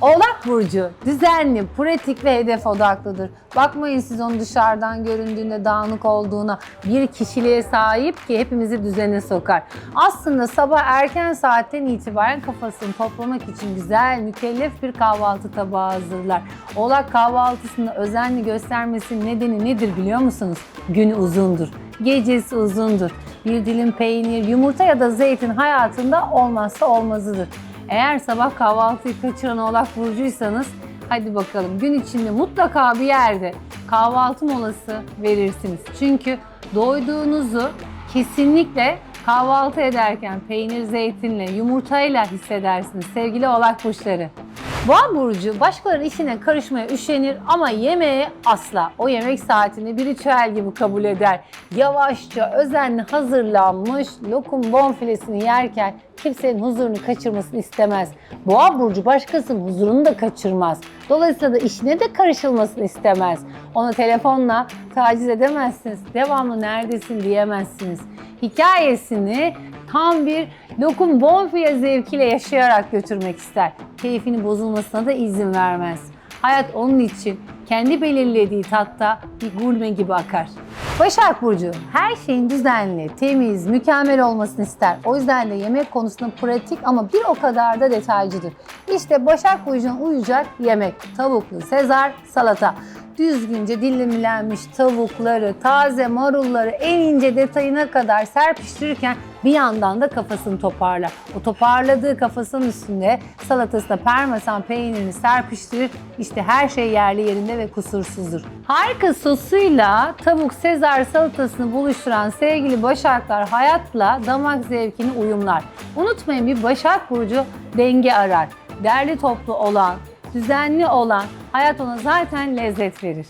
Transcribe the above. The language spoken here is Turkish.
Oğlak Burcu düzenli, pratik ve hedef odaklıdır. Bakmayın siz onun dışarıdan göründüğünde dağınık olduğuna bir kişiliğe sahip ki hepimizi düzene sokar. Aslında sabah erken saatten itibaren kafasını toplamak için güzel, mükellef bir kahvaltı tabağı hazırlar. Oğlak kahvaltısında özenli göstermesinin nedeni nedir biliyor musunuz? Günü uzundur, gecesi uzundur. Bir dilim peynir, yumurta ya da zeytin hayatında olmazsa olmazıdır. Eğer sabah kahvaltıyı kaçıran oğlak burcuysanız hadi bakalım gün içinde mutlaka bir yerde kahvaltı molası verirsiniz. Çünkü doyduğunuzu kesinlikle kahvaltı ederken peynir, zeytinle, yumurtayla hissedersiniz sevgili oğlak burçları. Boğa burcu başkalarının işine karışmaya üşenir ama yemeğe asla. O yemek saatini bir ritüel gibi kabul eder. Yavaşça, özenli hazırlanmış lokum bonfilesini yerken kimsenin huzurunu kaçırmasını istemez. Boğa burcu başkasının huzurunu da kaçırmaz. Dolayısıyla da işine de karışılmasını istemez. Ona telefonla taciz edemezsiniz. Devamlı neredesin diyemezsiniz. Hikayesini tam bir lokum bonfile zevkiyle yaşayarak götürmek ister. Keyfini bozulmasına da izin vermez. Hayat onun için kendi belirlediği tatta bir gurme gibi akar. Başak Burcu her şeyin düzenli, temiz, mükemmel olmasını ister. O yüzden de yemek konusunda pratik ama bir o kadar da detaycıdır. İşte Başak Burcu'na uyacak yemek. Tavuklu Sezar salata düzgünce dilimlenmiş tavukları, taze marulları en ince detayına kadar serpiştirirken bir yandan da kafasını toparlar. O toparladığı kafasının üstünde salatasına parmesan peynirini serpiştirir. İşte her şey yerli yerinde ve kusursuzdur. Harika sosuyla tavuk sezar salatasını buluşturan sevgili başaklar hayatla damak zevkini uyumlar. Unutmayın bir başak burcu denge arar. Derli toplu olan, düzenli olan hayat ona zaten lezzet verir.